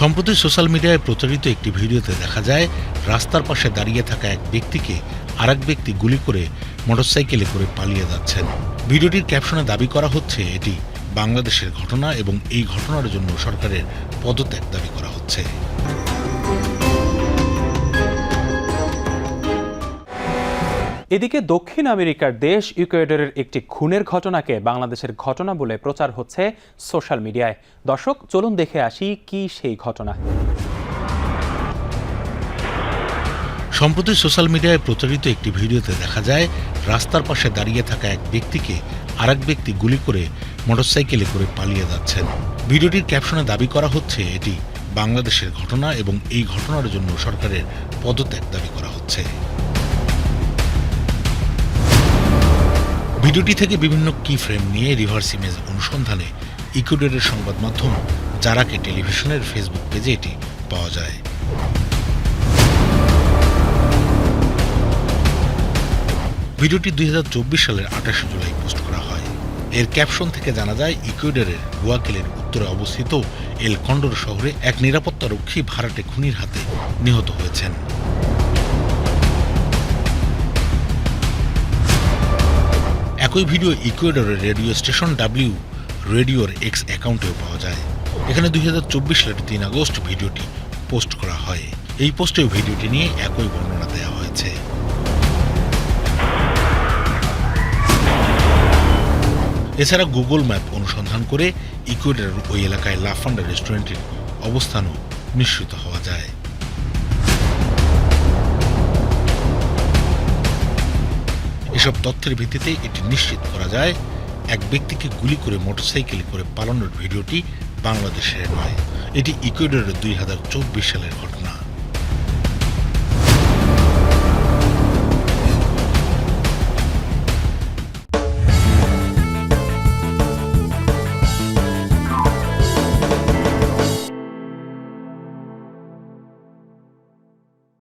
সম্প্রতি সোশ্যাল মিডিয়ায় প্রচারিত একটি ভিডিওতে দেখা যায়, রাস্তার পাশে দাঁড়িয়ে থাকা এক ব্যক্তিকে আরেক ব্যক্তি গুলি করে মোটরসাইকেলে করে পালিয়ে যাচ্ছেন। ভিডিওটির ক্যাপশনে দাবি করা হচ্ছে, এটি বাংলাদেশের ঘটনা এবং এই ঘটনার জন্য সরকারের পদত্যাগ দাবি করা হচ্ছে। এদিকে দক্ষিণ আমেরিকার দেশ ইকুয়েডরের একটি খুনের ঘটনাকে বাংলাদেশের ঘটনা বলে প্রচার হচ্ছে সোশ্যাল মিডিয়ায়। দর্শক, চলুন দেখে আসি কি সেই ঘটনা। সম্প্রতি সোশ্যাল মিডিয়ায় প্রচারিত একটি ভিডিওতে দেখা যায়, রাস্তার পাশে দাঁড়িয়ে থাকা এক ব্যক্তিকে আরেক ব্যক্তি গুলি করে মোটরসাইকেলে করে পালিয়ে যাচ্ছেন। ভিডিওটির ক্যাপশনে দাবি করা হচ্ছে, এটি বাংলাদেশের ঘটনা এবং এই ঘটনার জন্য সরকারের পদত্যাগ দাবি করা হচ্ছে। ভিডিওটি থেকে বিভিন্ন কি ফ্রেম নিয়ে রিভার্স ইমেজ অনুসন্ধানে ইকুয়েডরের সংবাদ মাধ্যম জারাকে টেলিভিশনের ফেসবুক পেজে এটি পাওয়া যায়। ভিডিওটি দুই হাজার চব্বিশ সালের আঠাশে জুলাই পোস্ট করা হয়। এর ক্যাপশন থেকে জানা যায় ইকুয়েডরের গুয়াকেলের উত্তরে অবস্থিত এল কন্ডোর শহরে এক নিরাপত্তারক্ষী ভাড়াটে খুনির হাতে নিহত হয়েছেন। একই ভিডিও ইকুয়েডরের রেডিও স্টেশন ডাব্লিউ রেডিওর এক্স অ্যাকাউন্টেও পাওয়া যায়। এখানে দুই হাজার চব্বিশ সালের তিন আগস্ট ভিডিওটি পোস্ট করা হয়। এই পোস্টেও ভিডিওটি নিয়ে একই বর্ণনা দেওয়া হয়েছে। এছাড়া গুগল ম্যাপ অনুসন্ধান করে ইকুয়েডরের ওই এলাকায় লাফান্ডা রেস্টুরেন্টের অবস্থানও নিশ্চিত হওয়া যায়। এসব তথ্যের ভিত্তিতে এটি নিশ্চিত করা যায়, এক ব্যক্তিকে গুলি করে মোটরসাইকেল করে পালানোর ভিডিওটি বাংলাদেশের নয়। এটি ইকুয়েডরের দুই হাজার চব্বিশ সালের ঘটনা।